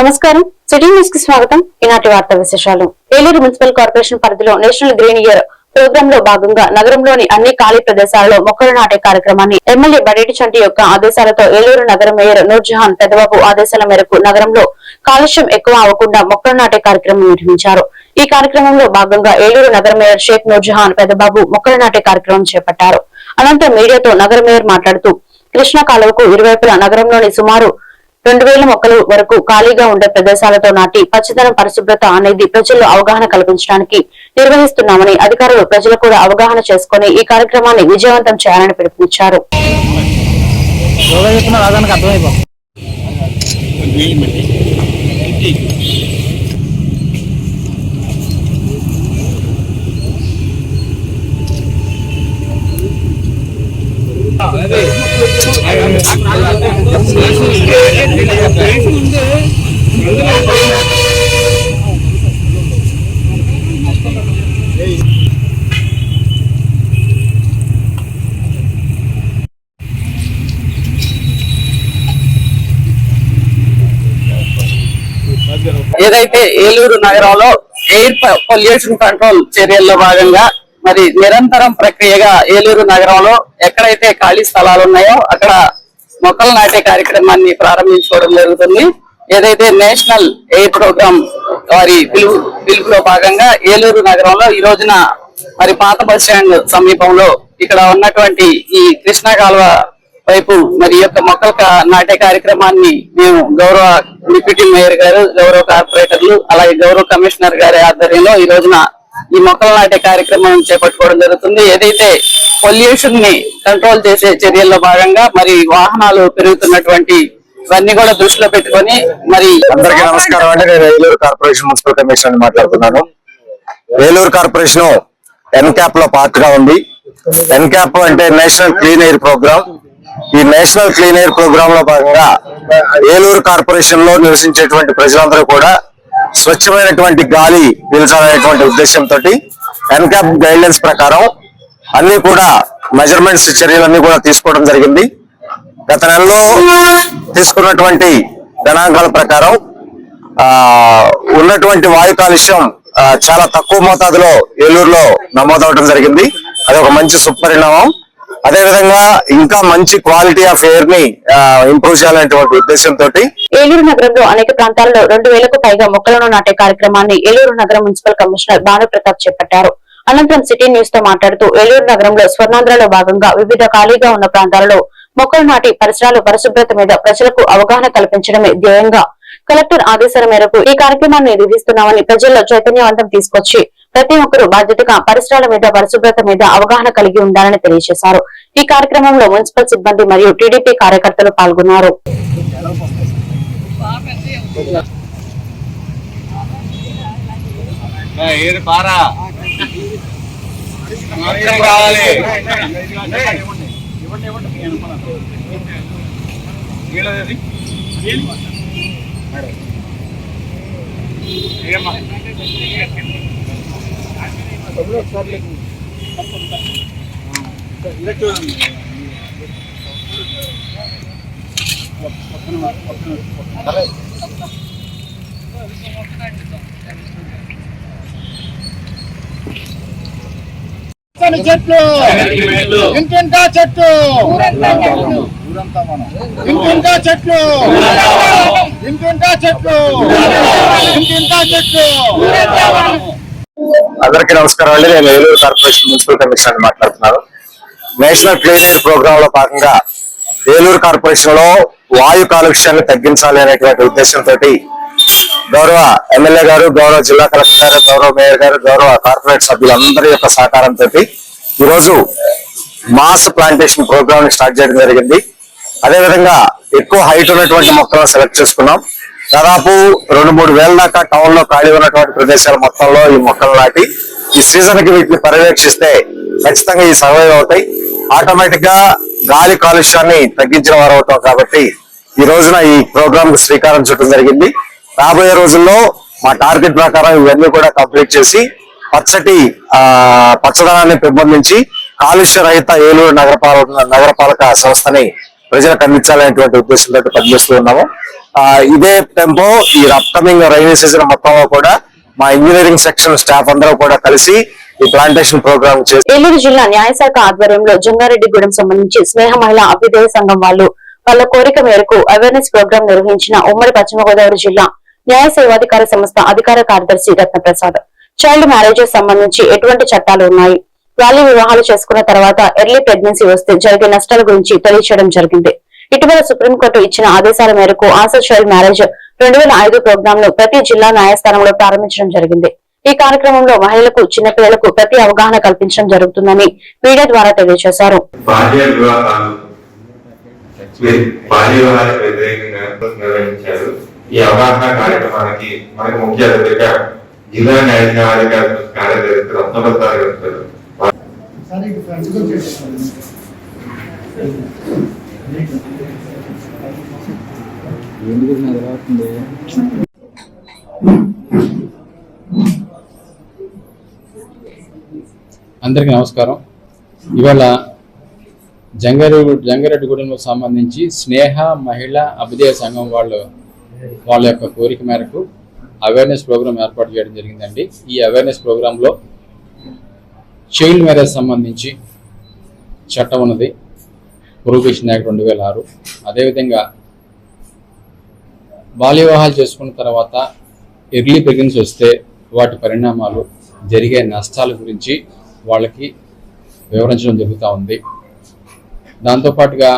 నమస్కారం. సిటీ న్యూస్కి స్వాగతం. ఈనాటి వార్తా విశేషాలు. ఏలూరు మున్సిపల్ కార్పొరేషన్ పరిధిలో నేషనల్ గ్రీన్ ఇయర్ ప్రోగ్రామ్లో భాగంగా నగరంలోని అన్ని ఖాళీ ప్రదేశాలలో మొక్కలు నాటే కార్యక్రమాన్ని ఎమ్మెల్యే బడేటి చంటి యొక్క ఆదేశాలతో ఏలూరు నగర మేయర్ నూర్జహాన్ పెద్దబాబు ఆదేశాల మేరకు నగరంలో కాలుష్యం ఎక్కువ అవ్వకుండా మొక్కలు నాటే కార్యక్రమం నిర్వహించారు. ఈ కార్యక్రమంలో భాగంగా ఏలూరు నగర మేయర్ షేక్ నూర్జహాన్ పెద్దబాబు మొక్కలు నాటే కార్యక్రమం చేపట్టారు. అనంతరం మీడియాతో నగర మేయర్ మాట్లాడుతూ కృష్ణా కాలువకు ఇరువైపులా నగరంలోని సుమారు రెండు వేల మొక్కలు వరకు ఖాళీగా ఉండే ప్రదేశాలతో నాటి పచ్చదనం పరిశుభ్రత అనేది ప్రజల్లో అవగాహన కల్పించడానికి నిర్వహిస్తున్నామని అధికారులు ప్రజలు కూడా అవగాహన చేసుకుని ఈ కార్యక్రమాన్ని విజయవంతం చేయాలని పిలుపునిచ్చారు. అర్థమైపో ఏదైతే ఏలూరు నగరంలో ఎయిర్ పొల్యూషన్ కంట్రోల్ చర్యల్లో భాగంగా మరి నిరంతరం ప్రక్రియగా ఏలూరు నగరంలో ఎక్కడైతే ఖాళీ స్థలాలు ఉన్నాయో అక్కడ మొక్కలు నాటే కార్యక్రమాన్ని ప్రారంభించుకోవడం జరుగుతుంది. ఏదైతే నేషనల్ ఎయిర్ ప్రోగ్రామ్ వారి పిలుపు పిలుపులో భాగంగా ఏలూరు నగరంలో ఈ రోజున మరి పాత బస్ స్టాండ్ సమీపంలో ఇక్కడ ఉన్నటువంటి ఈ కృష్ణా కాలువ వైపు మరి యొక్క మొక్కల నాటే కార్యక్రమాన్ని మేము గౌరవ డిప్యూటీ మేయర్ గారు గౌరవ కార్పొరేటర్లు అలాగే గౌరవ కమిషనర్ గారి ఆధ్వర్యంలో ఈ రోజున ఈ మొక్కలు నాటే కార్యక్రమం చేపట్టుకోవడం జరుగుతుంది. ఏదైతే పొల్యూషన్ని కంట్రోల్ చేసే చర్యల్లో భాగంగా మరి వాహనాలు పెరుగుతున్నటువంటి ఇవన్నీ కూడా దృష్టిలో పెట్టుకొని మరి అందరికీ నమస్కారం అండి. నేను ఏలూరు కార్పొరేషన్ మున్సిపల్ కమిషనర్ మాట్లాడుతున్నాను. ఏలూరు కార్పొరేషన్ ఎన్క్యాప్లో పార్ట్గా ఉంది. ఎన్క్యాప్ అంటే నేషనల్ క్లీన్ ఎయిర్ ప్రోగ్రామ్. ఈ నేషనల్ క్లీన్ ఎయిర్ ప్రోగ్రామ్లో భాగంగా ఏలూరు కార్పొరేషన్లో నివసించేటువంటి ప్రజలందరూ కూడా స్వచ్ఛమైనటువంటి గాలి పీల్చాలనేటువంటి ఉద్దేశంతో ఎన్క్యాప్ గైడ్లైన్స్ ప్రకారం అన్ని కూడా మెజర్మెంట్స్ చర్యలన్నీ కూడా తీసుకోవడం జరిగింది. గత నెలలో తీసుకున్నటువంటి గణాంకాల ప్రకారం ఆ ఉన్నటువంటి వాయు కాలుష్యం చాలా తక్కువ మోతాదులో ఏలూరులో నమోదవడం జరిగింది. అది ఒక మంచి సుపరిణామం. అదే విధంగా ఇంకా మంచి క్వాలిటీ ఆఫ్ ఎయిర్ని ఇంప్రూవ్ చేయాలనేటువంటి ఉద్దేశంతో ఏలూరు నగరంలో అనేక ప్రాంతాల్లో రెండు వేలకు పైగా మొక్కలను నాటే కార్యక్రమాన్ని ఏలూరు నగరం మున్సిపల్ కమిషనర్ భానుప్రతాప్ చేపట్టారు. అనంతరం సిటీ న్యూస్తో మాట్లాడుతూ ఏలూరు నగరంలో స్వర్ణాంధ్రలో భాగంగా వివిధ ఖాళీగా ఉన్న ప్రాంతాలలో మొక్కలు నాటి పరిసరాలు పరిశుభ్రత మీద ప్రజలకు అవగాహన కల్పించడమే ధ్యేయంగా కలెక్టర్ ఆదేశాల మేరకు ఈ కార్యక్రమాన్ని నిర్వహిస్తున్నామని ప్రజల్లో చైతన్యవంతం తీసుకొచ్చి ప్రతి ఒక్కరూ బాధ్యతగా పరిసరాల మీద పరిశుభ్రత మీద అవగాహన కలిగి ఉండాలని తెలియజేశారు. ఈ కార్యక్రమంలో మున్సిపల్ సిబ్బంది మరియు టీడీపీ కార్యకర్తలు పాల్గొన్నారు. ఏమ్మా చెట్లు. ఇంటింటా చెట్లు. ఇంటింటా చెట్లు. ఇంటింటా చెట్లు. ఇంటింటా చెట్లు అందరికీ నమస్కారం అండి. నేను ఏలూరు కార్పొరేషన్ మున్సిపల్ కమిషనర్ అని మాట్లాడుతున్నాను నేషనల్ క్లీన్ ఎయిర్ ప్రోగ్రామ్లో భాగంగా ఏలూరు కార్పొరేషన్లో వాయు కాలుష్యాన్ని తగ్గించాలి అనేటువంటి ఉద్దేశంతో గౌరవ ఎమ్మెల్యే గారు గౌరవ జిల్లా కలెక్టర్ గారు గౌరవ మేయర్ గారు గౌరవ కార్పొరేట్ సభ్యులందరి యొక్క సహకారంతో ఈరోజు మాస్ ప్లాంటేషన్ ప్రోగ్రామ్ స్టార్ట్ చేయడం జరిగింది. అదేవిధంగా ఎక్కువ హైట్ ఉన్నటువంటి మొక్కలను సెలెక్ట్ చేసుకున్నాం. దాదాపు రెండు మూడు వేల దాకా టౌన్లో ఖాళీ ఉన్నటువంటి ప్రదేశాల మొత్తంలో ఈ మొక్కలు నాటి ఈ సీజన్కి వీటిని పర్యవేక్షిస్తే ఖచ్చితంగా ఈ సర్వైవ్ అవుతాయి. ఆటోమేటిక్గా గాలి కాలుష్యాన్ని తగ్గించిన వారు అవుతాం కాబట్టి ఈ రోజున ఈ ప్రోగ్రామ్కు శ్రీకారం చుట్టం జరిగింది. రాబోయే రోజుల్లో మా టార్గెట్ ప్రకారం ఇవన్నీ కూడా కంప్లీట్ చేసి పచ్చటి ఆ పచ్చదనాన్ని పెంపొందించి కాలుష్య రహిత ఏలూరు నగరపాలక నగరపాలక సంస్థని ప్రజలకు అందించాలనేటువంటి ఉద్దేశంతో పనిచేస్తూ ఉన్నాము. ఇదే టెంపో ఈ అప్కమింగ్ రైనీ సీజన్ మొత్తంలో కూడా మా ఇంజనీరింగ్ సెక్షన్ స్టాఫ్ అందరూ కూడా కలిసి ఈ ప్లాంటేషన్ ప్రోగ్రామ్ చేసి ఏలూరు జిల్లా న్యాయశాఖ ఆధ్వర్యంలో జంగారెడ్డిగూడెం సంబంధించి స్నేహ మహిళా అభ్యుదయ సంఘం వాళ్ళు వాళ్ళ కోరిక మేరకు అవేర్నెస్ ప్రోగ్రాం నిర్వహించిన ఉమ్మడి పశ్చిమ గోదావరి జిల్లా న్యాయ సేవాధికార సంస్థ అధికార కార్యదర్శి రత్నప్రసాద్. చైల్డ్ మ్యారేజెస్ సంబంధించి ఎటువంటి చట్టాలు ఉన్నాయి? బాల్య వివాహాలు చేసుకున్న తర్వాత ఎర్లీ ప్రెగ్నెన్సీ వస్తే జరిగే నష్టాల గురించి తెలియచేయడం జరిగింది. ఇటీవల సుప్రీంకోర్టు ఇచ్చిన ఆదేశాల మేరకు ఆశా చైల్డ్ మ్యారేజ్ రెండు వేల ఐదు ప్రోగ్రాం ను ప్రతి జిల్లా న్యాయస్థానంలో ప్రారంభించడం జరిగింది. ఈ కార్యక్రమంలో మహిళలకు చిన్నపిల్లలకు ప్రతి అవగాహన కల్పించడం జరుగుతుందని మీడియా ద్వారా తెలియజేశారు. ఈ అవగాహన కార్యక్రమానికి మనకు ముఖ్య అతిథిగా జిల్లా కార్యదర్శి రత్నప్రసాద్ గారు వచ్చారు. అందరికీ నమస్కారం. ఇవాళ జంగారెడ్డి జంగారెడ్డిగూడెంకు సంబంధించి స్నేహ మహిళ అభ్యుదయ సంఘం వాళ్ళు వాళ్ళ యొక్క కోరిక మేరకు అవేర్నెస్ ప్రోగ్రామ్ ఏర్పాటు చేయడం జరిగిందండి. ఈ అవేర్నెస్ ప్రోగ్రాంలో చైల్డ్ మ్యారేజ్ సంబంధించి చట్టం ఉన్నది. ప్రొహిబిషన్ యాక్ట్ రెండు వేల ఆరు. అదేవిధంగా బాల్య వివాహాలు చేసుకున్న తర్వాత ఎర్లీ ప్రెగ్నెన్సీ వస్తే వాటి పరిణామాలు జరిగే నష్టాల గురించి వాళ్ళకి వివరించడం జరుగుతూ ఉంది. దాంతోపాటుగా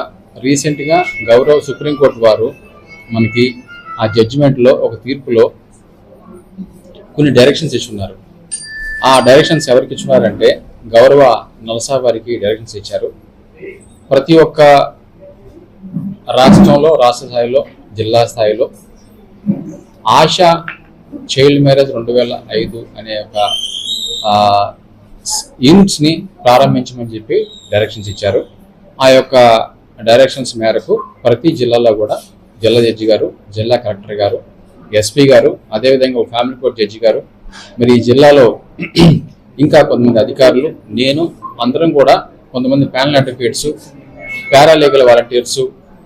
రీసెంట్గా గౌరవ సుప్రీంకోర్టు వారు మనకి ఆ జడ్జిమెంట్లో ఒక తీర్పులో కొన్ని డైరెక్షన్స్ ఇచ్చున్నారు ఆ డైరెక్షన్స్ ఎవరికి ఇచ్చినారంటే గౌరవ నలసా వారికి డైరెక్షన్స్ ఇచ్చారు. ప్రతి ఒక్క రాష్ట్రంలో రాష్ట్ర స్థాయిలో జిల్లా స్థాయిలో ఆశా చైల్డ్ మ్యారేజ్ రెండు వేల ఐదు అనే ఒక యూనిట్స్ని ప్రారంభించమని చెప్పి డైరెక్షన్స్ ఇచ్చారు. ఆ యొక్క డైరెక్షన్స్ మేరకు ప్రతి జిల్లాలో కూడా జిల్లా జడ్జి గారు జిల్లా కలెక్టర్ గారు ఎస్పీ గారు అదేవిధంగా ఒక ఫ్యామిలీ కోర్ట్ జడ్జి గారు మరి ఈ జిల్లాలో ఇంకా కొంతమంది అధికారులు నేను అందరం కూడా కొంతమంది ప్యానల్ అడ్వకేట్స్ పారాలీగల్ వాలంటీర్స్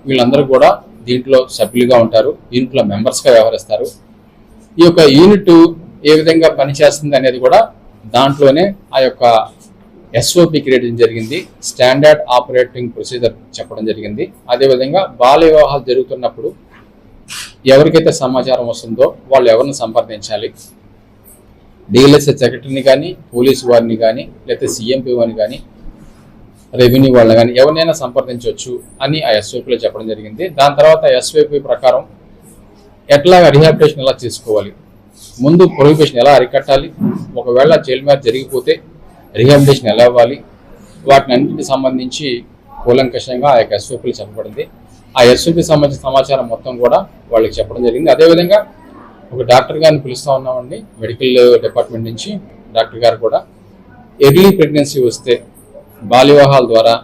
వీళ్ళందరూ కూడా దీంట్లో సభ్యులుగా ఉంటారు దీంట్లో మెంబర్స్గా వ్యవహరిస్తారు. ఈ యొక్క యూనిట్ ఏ విధంగా పనిచేస్తుంది అనేది కూడా దాంట్లోనే ఆ యొక్క ఎస్ఓపి క్రియేట్ జరిగింది స్టాండర్డ్ ఆపరేటింగ్ ప్రొసీజర్ చెప్పడం జరిగింది. అదేవిధంగా బాల్య వివాహాలు జరుగుతున్నప్పుడు ఎవరికైతే సమాచారం వస్తుందో వాళ్ళు ఎవరిని సంప్రదించాలి డిఎల్ఎస్ఏ సెక్రటరీని కానీ పోలీసు వారిని కానీ లేకపోతే సీఎంపీ వారిని కానీ రెవెన్యూ వాళ్ళని కానీ ఎవరినైనా సంప్రదించవచ్చు అని ఆ ఎస్ఓపిలో చెప్పడం జరిగింది. దాని తర్వాత ఎస్వైపీ ప్రకారం ఎట్లా రిహాబిటేషన్ ఎలా చేసుకోవాలి? ముందు ప్రొహిబిషన్ ఎలా అరికట్టాలి? ఒకవేళ జైలు మీద జరిగిపోతే రిహాబిటేషన్ ఎలా ఇవ్వాలి వాటిని అన్నింటికి సంబంధించి కూలంకషంగా ఆ యొక్క ఎస్ఓపీలు చెప్పబడింది. ఆ ఎస్ఓపి సంబంధించిన సమాచారం మొత్తం కూడా వాళ్ళకి చెప్పడం జరిగింది. అదేవిధంగా ఒక డాక్టర్ గారిని పిలుస్తూ ఉన్నామండి మెడికల్ డిపార్ట్మెంట్ నుంచి డాక్టర్ గారు కూడా. ఎర్లీ ప్రెగ్నెన్సీ వస్తే బాల్యవాహాల ద్వారా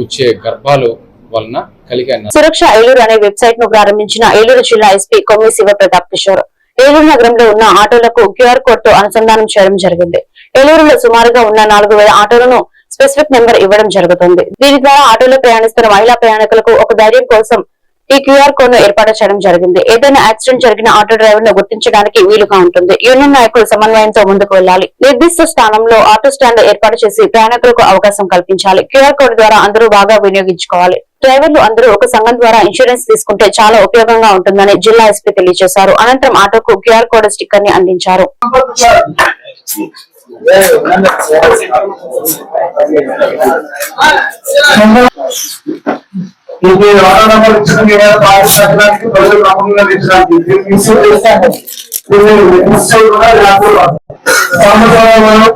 వచ్చే గర్భాలు వలన కలిగే సురక్ష ఏలూరు అనే వెబ్సైట్ను ప్రారంభించిన ఏలూరు జిల్లా ఎస్పీ కొమ్మి శివప్రతాప్ కిషోర్ ఏలూరు నగరంలో ఉన్న ఆటోలకు క్యూఆర్ కోడ్తో అనుసంధానం చేయడం జరిగింది. ఏలూరులో సుమారుగా ఉన్న నాలుగు వేల ఆటోలను స్పెసిఫిక్ నెంబర్ ఇవ్వడం జరుగుతుంది. దీని ద్వారా ఆటోలో ప్రయాణిస్తున్న మహిళా ప్రయాణికులకు ఒక ధైర్యం కోసం ఈ క్యూఆర్ కోడ్ను ఏర్పాటు చేయడం జరిగింది. ఏదైనా యాక్సిడెంట్ జరిగిన ఆటో డ్రైవర్ను గుర్తించడానికి వీలుగా ఉంటుంది. యూనియన్ నాయకులు సమన్వయంతో ముందుకు వెళ్ళాలి నిర్దిష్ట స్థానంలో ఆటో స్టాండ్ ఏర్పాటు చేసి ప్రయాణికులకు అవకాశం కల్పించాలి. క్యూఆర్ కోడ్ ద్వారా అందరూ బాగా వినియోగించుకోవాలి. డ్రైవర్లు అందరూ ఒక సంఘం ద్వారా ఇన్సూరెన్స్ తీసుకుంటే చాలా ఉపయోగంగా ఉంటుందని జిల్లా ఎస్పీ తెలియజేశారు. అనంతరం ఆటోకు క్యూఆర్ కోడ్ స్టిక్కర్ని అందించారు. ఇది ఆరో నెంబర్ ఇచ్చిన మీ మీద పాటించడానికి ప్రజలు నమ్మకంగా తెచ్చడానికి ఇది మిస్యూజ్ చేస్తాను ఇది మిస్యూజ్ కూడా లేకుండా సాంబశివరావు గారు,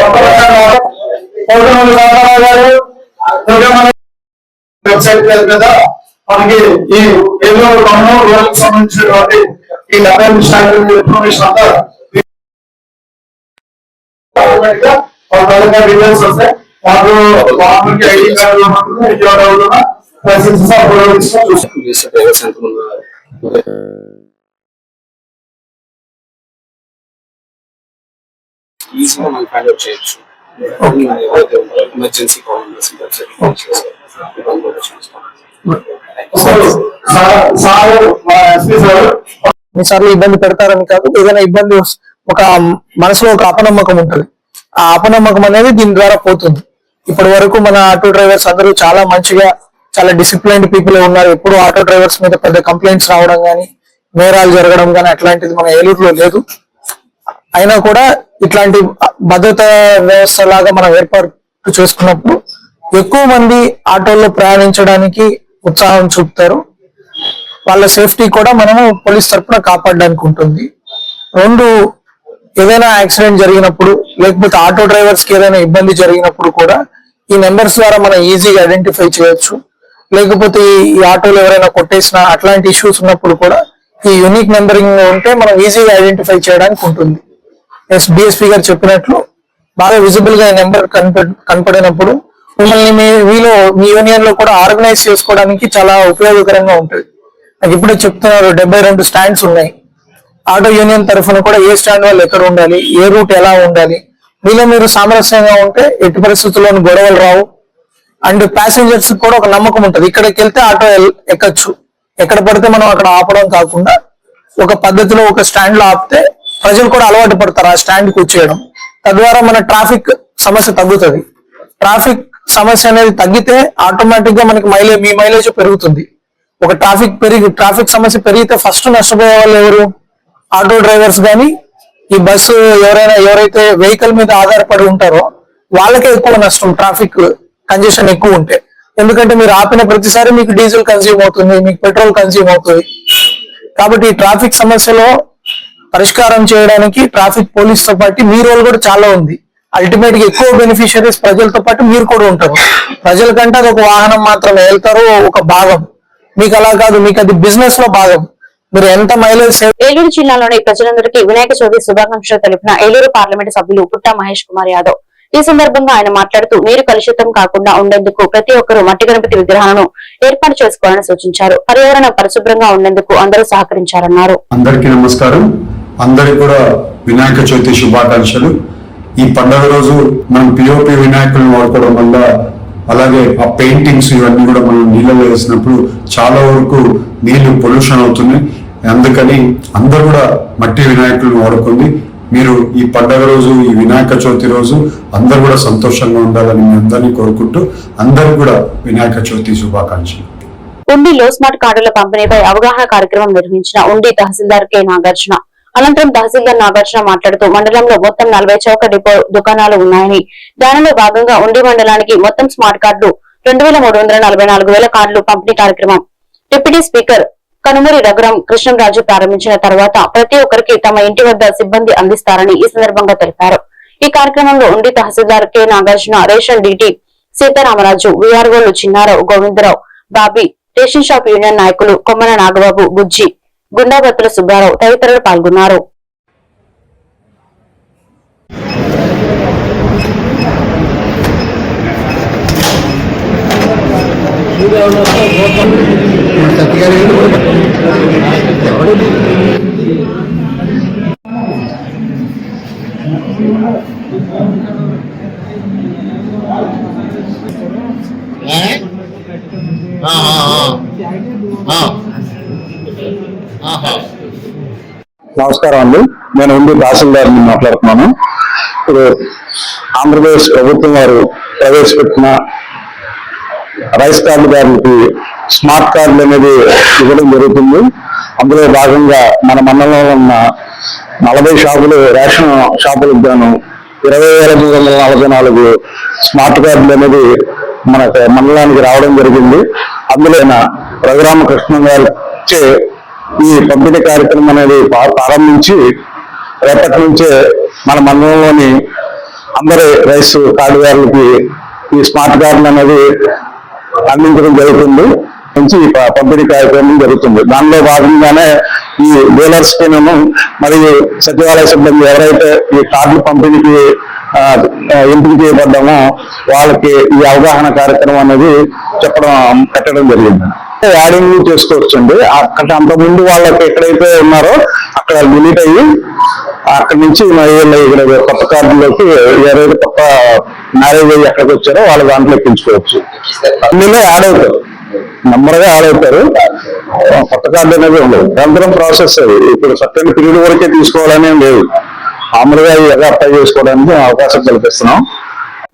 ఒక్కసారి కోటమల్లి రామారావు గారు, ఇంకా మన వెబ్సైట్ లేదు కదా మనకి ఈ ఏదో ఖమ్మం రూరల్ కి సంబంధించినటువంటి ఈ డెబ్బై స్టాండర్డ్ ఇన్ఫర్మేషన్ అంతా automatic వస్తాయి వాళ్ళు వాళ్ళకి ఐడి కార్డు విజయవాడ లైసెన్స్ ఈజీగా మనం ఫైండ్ అవుట్ చేయొచ్చు ఎమర్జెన్సీ కాల్ సార్ ఇబ్బంది పెడతారని కాదు ఏదైనా ఇబ్బంది ఒక మనసులో ఒక అపనమ్మకం ఉంటుంది. ఆ అపనమ్మకం అనేది దీని ద్వారా పోతుంది. ఇప్పటి వరకు మన ఆటో డ్రైవర్స్ అందరూ చాలా మంచిగా చాలా డిసిప్లైన్డ్ పీపుల్ ఉన్నారు. ఎప్పుడు ఆటో డ్రైవర్స్ మీద పెద్ద కంప్లైంట్స్ రావడం కానీ నేరాలు జరగడం కానీ అట్లాంటిది మన ఏలూరులో లేదు. అయినా కూడా ఇట్లాంటి భద్రతా వ్యవస్థ లాగా మనం ఏర్పాటు చేసుకున్నప్పుడు ఎక్కువ మంది ఆటోల్లో ప్రయాణించడానికి ఉత్సాహం చూపుతారు. వాళ్ళ సేఫ్టీ కూడా మనము పోలీస్ తరఫున కాపాడడానికి ఉంటుంది. రెండు ఏదైనా యాక్సిడెంట్ జరిగినప్పుడు లేకపోతే ఆటో డ్రైవర్స్కి ఏదైనా ఇబ్బంది జరిగినప్పుడు కూడా ఈ నెంబర్స్ ద్వారా మనం ఈజీగా ఐడెంటిఫై చేయొచ్చు. లేకపోతే ఈ- ఆటోలు ఎవరైనా కొట్టేసిన అట్లాంటి ఇష్యూస్ ఉన్నప్పుడు కూడా ఈ యూనిక్ నెంబరింగ్ ఉంటే మనం ఈజీగా ఐడెంటిఫై చేయడానికి ఉంటుంది. ఎస్ బిఎస్పీ గారు చెప్పినట్లు బాగా విజిబుల్గా ఈ నెంబర్ కనపడినప్పుడు మిమ్మల్ని మీ మీలో మీ యూనియన్లో కూడా ఆర్గనైజ్ చేసుకోవడానికి చాలా ఉపయోగకరంగా ఉంటుంది. నాకు ఇప్పుడే చెప్తున్నారు డెబ్బై రెండు స్టాండ్స్ ఉన్నాయి. ఆటో యూనియన్ తరఫున కూడా ఏ స్టాండ్ వాళ్ళు ఎక్కడ ఉండాలి ఏ రూట్ ఎలా ఉండాలి మీలో మీరు సామరస్యంగా ఉంటే ఎట్టి పరిస్థితుల్లోనూ గొడవలు రావు. అండ్ ప్యాసింజర్స్ కూడా ఒక నమ్మకం ఉంటుంది. ఇక్కడికి వెళ్తే ఆటో ఎక్కచ్చు. ఎక్కడ పడితే మనం అక్కడ ఆపడం కాకుండా ఒక పద్ధతిలో ఒక స్టాండ్లో ఆపితే ప్రజలు కూడా అలవాటు పడతారు ఆ స్టాండ్కి వచ్చేయడం. తద్వారా మన ట్రాఫిక్ సమస్య తగ్గుతుంది. ట్రాఫిక్ సమస్య అనేది తగ్గితే ఆటోమేటిక్గా మనకి మైలేజ్ మీ మైలేజ్ పెరుగుతుంది. ఒక ట్రాఫిక్ పెరిగి ట్రాఫిక్ సమస్య పెరిగితే ఫస్ట్ నష్టపోయే వాళ్ళు ఎవరు? ఆటో డ్రైవర్స్ కానీ ఈ బస్సు ఎవరైనా ఎవరైతే వెహికల్ మీద ఆధారపడి ఉంటారో వాళ్ళకే ఎక్కువ నష్టం ట్రాఫిక్ కంజెషన్ ఎక్కువ ఉంటే. ఎందుకంటే మీరు ఆపిన ప్రతిసారి మీకు డీజిల్ కన్స్యూమ్ అవుతుంది మీకు పెట్రోల్ కన్స్యూమ్ అవుతుంది. కాబట్టి ఈ ట్రాఫిక్ సమస్యలో పరిష్కారం చేయడానికి ట్రాఫిక్ పోలీస్తో పాటు మీ రోల్ కూడా చాలా ఉంది. అల్టిమేట్గా ఎక్కువ బెనిఫిషరీస్ ప్రజలతో పాటు మీరు కూడా ఉంటారు. ప్రజల కంటే అది ఒక వాహనం మాత్రమే వెళ్తారు ఒక భాగం. మీకు అలా కాదు మీకు అది బిజినెస్లో భాగం. మీరు ఎంత మైలేజ్ సేవ్ ఏలూరు జిల్లాలోని ప్రజలందరికీ వినాయక చవితి శుభాకాంక్షలు తెలిపిన ఏలూరు పార్లమెంట్ సభ్యులు పుట్టా మహేష్ కుమార్ యాదవ్. ఈ సందర్భంగా ఆయన మాట్లాడుతూ నీరు కలుషితం కాకుండా ఉండేందుకు ప్రతి ఒక్కరూ మట్టి గణపతి విగ్రహాలను ఏర్పాటు చేసుకోవాలని సూచించారు. పర్యావరణం పరిశుభ్రంగా ఉండేందుకు అందరూ సహకరించారన్నారు. అందరికీ నమస్కారం. అందరికి కూడా వినాయక చవితి శుభాకాంక్షలు. ఈ పండుగ రోజు మనం పిఓపి వినాయకులను వాడుకోవడం వల్ల అలాగే ఆ పెయింటింగ్స్ ఇవన్నీ కూడా మనం నీళ్ళలో వేసినప్పుడు చాలా వరకు నీళ్ళు పొల్యూషన్ అవుతుంది అందుకని అందరూ కూడా మట్టి వినాయకులను వాడుకుంది మీరు ఈ పండగ రోజు ఈ వినాయక చవితి రోజు అందరూ కూడా సంతోషంగా ఉండాలని మీ అందరినీ కోరుకుంటూ అందరికి కూడా వినాయక చవితి శుభాకాంక్షలు. ఉండిలో స్మార్ట్ కార్డుల పంపిణీపై అవగాహన కార్యక్రమం నిర్వహించిన ఉండి తహసీల్దార్ కె. నాగార్జున. అనంతరం తహసీల్దార్ నాగార్జున మాట్లాడుతూ మండలంలో మొత్తం నలభై చౌక డిపో దుకాణాలు ఉన్నాయని. దానిలో భాగంగా ఉండి మండలానికి మొత్తం స్మార్ట్ కార్డులు రెండు వేల మూడు వందల నలభై నాలుగు వేల కార్డులు పంపిణీ కార్యక్రమం. డిప్యూటీ స్పీకర్ కనుమూరి రఘురాం కృష్ణంరాజు ప్రారంభించిన తర్వాత ప్రతి ఒక్కరికి తమ ఇంటి వద్ద సిబ్బంది అందిస్తారని ఈ సందర్భంగా తెలిపారు. ఈ కార్యక్రమంలో ఉండి తహసీల్దార్ K Nagarjuna ration DT Sitaramaraju విఆర్ఓలు Chinnarao Govindarao Bobby ration shop union నాయకులు కొమ్మన నాగబాబు బుజ్జి గుండాబత్తుల సుబ్బారావు తదితరులు పాల్గొన్నారు. నమస్కారం అండి. నేను ఉండి తహసీల్దార్ని మాట్లాడుతున్నాను. ఇప్పుడు ఆంధ్రప్రదేశ్ ప్రభుత్వం వారు ప్రవేశపెట్టిన రైస్ కార్డుదారులకి స్మార్ట్ కార్డులు అనేది ఇవ్వడం జరుగుతుంది. అందులో భాగంగా మన మండలంలో ఉన్న నలభై షాపులు రేషన్ షాపులకు గాను ఇరవై వేల మూడు వందల నలభై నాలుగు స్మార్ట్ కార్డులు అనేది మన మండలానికి రావడం జరిగింది. అందులోన రఘురామకృష్ణ గారు చే ఈ పంపిణీ కార్యక్రమం అనేది ప్రారంభించి రేపటి నుంచే మన మండలంలోని అందరి రైస్ కార్డుదారులకి ఈ స్మార్ట్ కార్డులు అనేది అందించడం జరుగుతుంది. నుంచి పంపిణీ కార్యక్రమం జరుగుతుంది. దానిలో భాగంగానే ఈ డీలర్స్ పైనను మరియు సచివాలయ సిబ్బంది ఎవరైతే ఈ కార్డులు పంపిణీకి ఎంపిక చేయబడ్డామో వాళ్ళకి ఈ అవగాహన కార్యక్రమం అనేది చెప్పడం పెట్టడం జరిగింది. యాడింగ్ చేసుకోవచ్చండి. అక్కడ అంతకుముందు ముందు వాళ్ళకి ఎక్కడైతే ఉన్నారో అక్కడ డిలీట్ అయ్యి అక్కడి నుంచి మరి ఇక్కడ కొత్త కార్డులోకి ఎవరైతే కొత్త మ్యారేజ్ అయ్యి ఎక్కడికి వచ్చారో వాళ్ళ దాంట్లో ఎక్కించుకోవచ్చు. అందులో యాడ్ అవుతారు. నెంబర్గా యాడ్ అవుతారు. కొత్త కార్డు అనేది ఉండదు. నిరంతరం ప్రాసెస్ అది. ఇప్పుడు సర్టెన్ పీరియడ్ వరకే తీసుకోవాలని లేదు. మామూలుగా ఎలా అప్లై చేసుకోవడానికి అవకాశం కల్పిస్తున్నాం.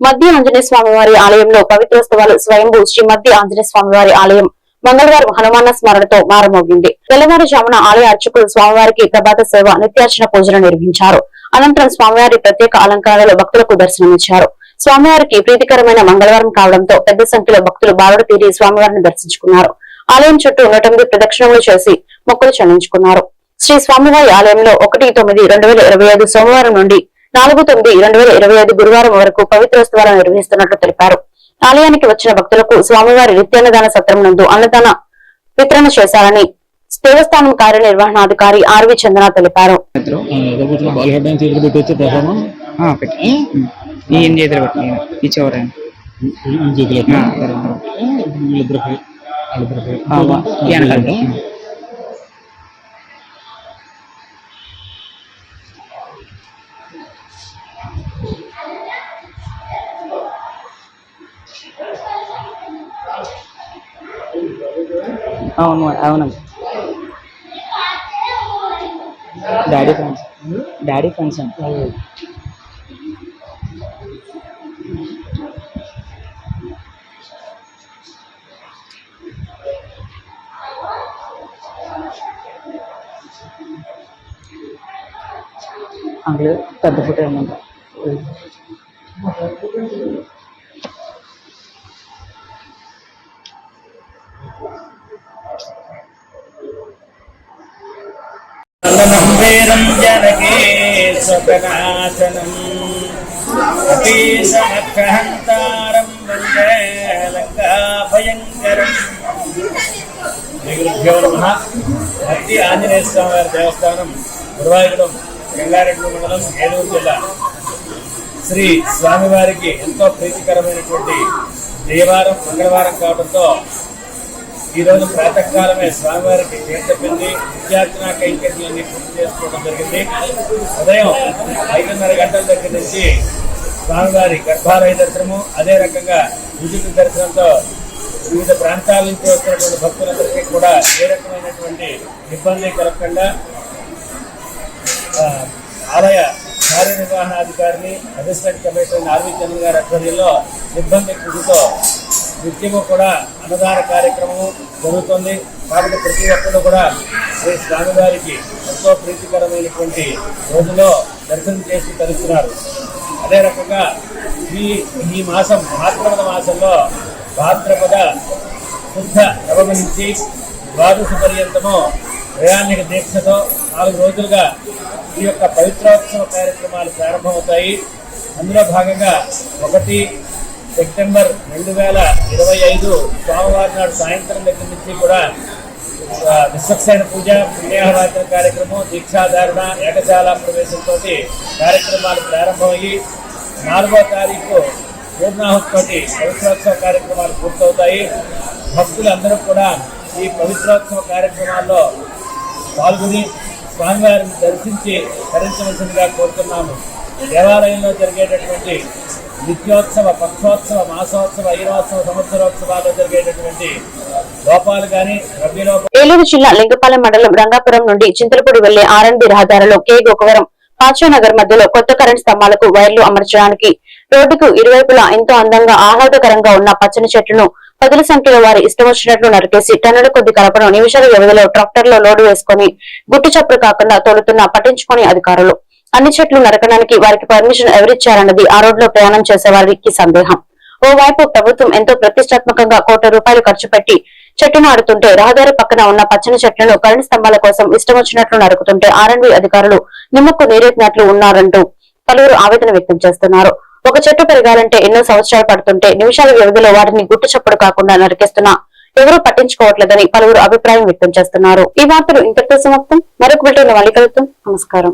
మధ్య ఆంజనేయ స్వామి వారి ఆలయంలో పవిత్రోత్సవాలు స్వయంభూ శ్రీ మధ్య ఆంజనేయ స్వామి వారి ఆలయం మంగళవారం హనుమాన స్మరణతో మారమోగింది. తెల్లవారుజామున ఆలయ అర్చకులు స్వామివారికి ప్రభాత సేవ నిత్యార్చన పూజలు నిర్వహించారు. అనంతరం స్వామివారి ప్రత్యేక అలంకారాలు భక్తులకు దర్శనమిచ్చారు. స్వామివారికి ప్రీతికరమైన మంగళవారం కావడంతో పెద్ద సంఖ్యలో భక్తులు బారుడు తీరి స్వామివారిని దర్శించుకున్నారు. ఆలయం చుట్టూ నూట ఎనిమిది ప్రదక్షిణములు చేసి మొక్కులు చెల్లించుకున్నారు. శ్రీ స్వామివారి ఆలయంలో ఒకటి తొమ్మిది రెండు వేల ఇరవై ఐదు సోమవారం నుండి నాలుగు తొమ్మిది రెండు వేల ఇరవై ఐదు గురువారం వరకు పవిత్రోత్సవాలు నిర్వహిస్తున్నట్లు తెలిపారు. ఆలయానికి వచ్చిన భక్తులకు స్వామివారి నిత్యాన్నదాన సత్రం నందు అన్నదాన వితరణ చేశారని దేవస్థానం కార్యనిర్వహణాధికారి ఆర్వి చందన తెలిపారు. పెట్టి ఏం చేతులు పెట్టి ఈ చివరండి వెనకాల. అవును అవునండి డాడీ ఫ్రెండ్స్ డాడీ ఫ్రెండ్స్ అండి అంకుల్ పెద్ద ఫోటో ఏమన్నా? వీరం జనకే స్వగనాశనం అపీసమఖహంతారం వందే భయంకరం. శ్రీ గురుభ్యో నమ. భక్తి ఆంజనేయ స్వామి వారి దేవస్థానం గురువాయూరం గంగారెడ్డి మండలం ఏలూరు జిల్లా. శ్రీ స్వామివారికి ఎంతో ప్రీతికరమైనటువంటి దేవారం మంగళవారం కావడంతో ఈరోజు ప్రాతకాలమే స్వామివారికి చేతపింది విద్యార్థిన కైంకర్యాన్ని పూర్తి చేసుకోవడం జరిగింది. ఉదయం ఐదున్నర గంటల దగ్గర నుంచి స్వామివారి గర్భాలయ దర్శనము అదే రకంగా ఉచిత దర్శనంతో వివిధ ప్రాంతాల నుంచి వస్తున్నటువంటి భక్తులందరికీ కూడా ఏ రకమైనటువంటి ఇబ్బంది కలగకుండా ఆలయ కార్యనిర్వహణాధికారిని అసిస్టెంట్ కమిషనర్ ఆర్వి చంద్ర గారి ఆధ్వర్యంలో సిబ్బంది కృషితో నిత్యము కూడా అన్నదాన కార్యక్రమం జరుగుతుంది. కాబట్టి ప్రతి ఒక్కరు కూడా శ్రీ స్వామివారికి ఎంతో ప్రీతికరమైనటువంటి రోజులో దర్శనం చేసి తలుస్తున్నారు. అదే రకంగా ఈ ఈ మాసం భాద్రపద మాసంలో భాద్రపద శుద్ధ నవమి నుంచి ద్వాదశ పర్యంతము ప్రయాణిక దీక్షతో నాలుగు రోజులుగా ఈ యొక్క పవిత్రోత్సవ కార్యక్రమాలు ప్రారంభమవుతాయి. అందులో భాగంగా ఒకటి సెప్టెంబర్ రెండు వేల ఇరవై ఐదు సోమవారం నాడు సాయంత్రం దగ్గర నుంచి కూడా విశ్వక్సేన పూజ పుణ్యాహవాచన కార్యక్రమం దీక్షాధారణ ఏకశాల ప్రవేశంతో కార్యక్రమాలు ప్రారంభమయ్యి నాలుగో తారీఖు పూర్ణాహుతోటి పవిత్రోత్సవ కార్యక్రమాలు పూర్తవుతాయి. భక్తులందరూ కూడా ఈ పవిత్రోత్సవ కార్యక్రమాల్లో పాల్గొని స్వామివారిని దర్శించి ధరించవలసిందిగా కోరుతున్నాము. దేవాలయంలో జరిగేటటువంటి నిత్యోత్సవ పక్షోత్సవ మాసోత్సవ ఐరోత్సవ సంవత్సరోత్సవాల్లో జరిగేటటువంటి లోపాలు కానీ ఏలూరు జిల్లా లింగపాలెం మండలం రంగాపురం నుండి చింతలపూడి వెళ్ళే ఆర్ఎన్బి రహదారిలో కే గోకవరం పాచానగర్ మధ్యలో కొత్త కరెంట్ స్తంభాలకు వైర్లు అమర్చడానికి రోడ్డుకు ఇరువైపులా ఎంతో అందంగా ఆహ్లాదకరంగా ఉన్న పచ్చని చెట్లను పదుల సంఖ్యలో వారి ఇష్టం వచ్చినట్లు నరికేసి టన్నుల కొద్ది కలపను నిమిషాల వ్యవధిలో ట్రాక్టర్లో లోడు వేసుకుని గుట్టు చప్పుడు కాకుండా తోలుతున్న పట్టించుకుని అధికారులు. అన్ని చెట్లు నరకడానికి వారికి పర్మిషన్ ఎవరిచ్చారన్నది ఆ రోడ్లో ప్రయాణం చేసే వారికి సందేహం. ఓవైపు ప్రభుత్వం ఎంతో ప్రతిష్టాత్మకంగా కోట్ల రూపాయలు ఖర్చు పెట్టి చెట్టు నాడుతుంటే రహదారి పక్కన ఉన్న పచ్చని చెట్లను కరెంటు స్తంభాల కోసం ఇష్టం వచ్చినట్లు నరుకుతుంటే ఆర్ఎండ్బి అధికారులు నిమ్మకు నీరెత్తినట్లు ఉన్నారంటూ పలువురు ఆవేదన వ్యక్తం చేస్తున్నారు. ఒక చెట్టు పెరగాలంటే ఎన్నో సంవత్సరాలు పడుతుంటే నిమిషాల వ్యవధిలో వాటిని గుట్టు చప్పుడు కాకుండా నరికేస్తున్నా. ఎవరూ పట్టించుకోవట్లేదని పలువురు అభిప్రాయం వ్యక్తం చేస్తున్నారు. ఈ వార్తలు ఇంతటితో సమాప్తం. మరొక బిల్టర్లో మళ్ళీ కలుగుతాం నమస్కారం.